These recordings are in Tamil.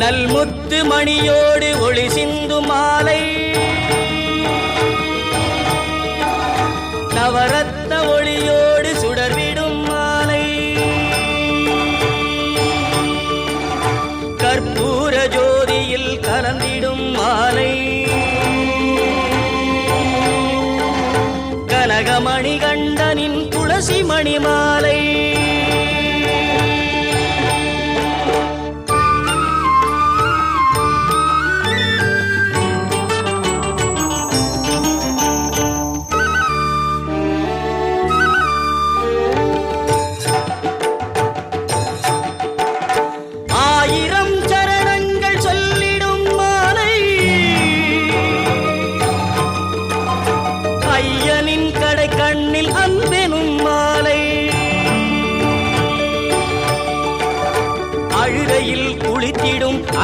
நல்முத்து மணியோடு ஒளி சிந்து மணிகண்டனின் துளசி மணிமாலை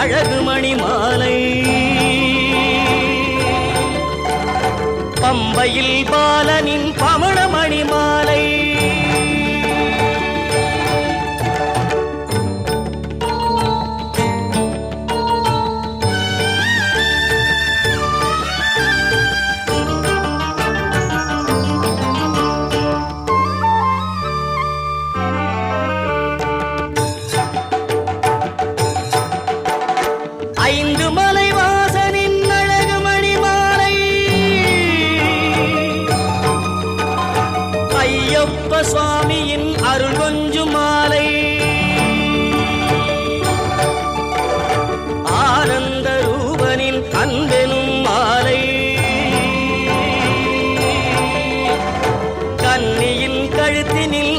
அழகு மழை ஐயப்ப சுவாமியின் அருள் கொஞ்சம் மாலை ஆனந்த ரூபனின் அன்பெனும் மாலை. கன்னியின் கழுத்தினில்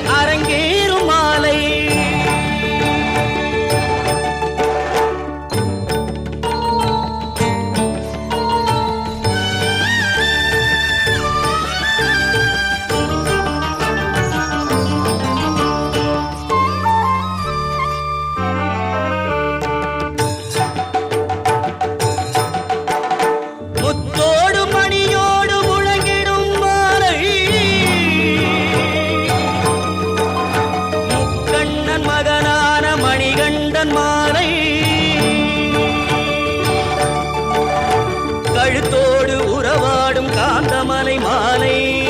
கழுத்தோடு உறவாடும் காந்தமலை மாலை.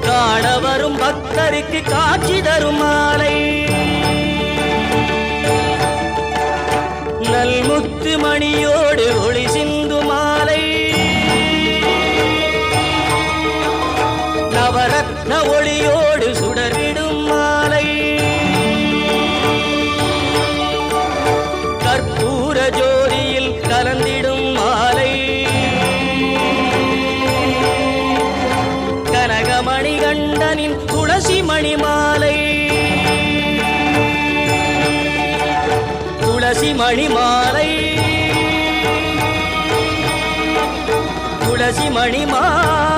காண வரும் பக்தருக்கு காட்சி தரும் மாலை. துளசி மணி மாலை. துளசி மணி மாலை.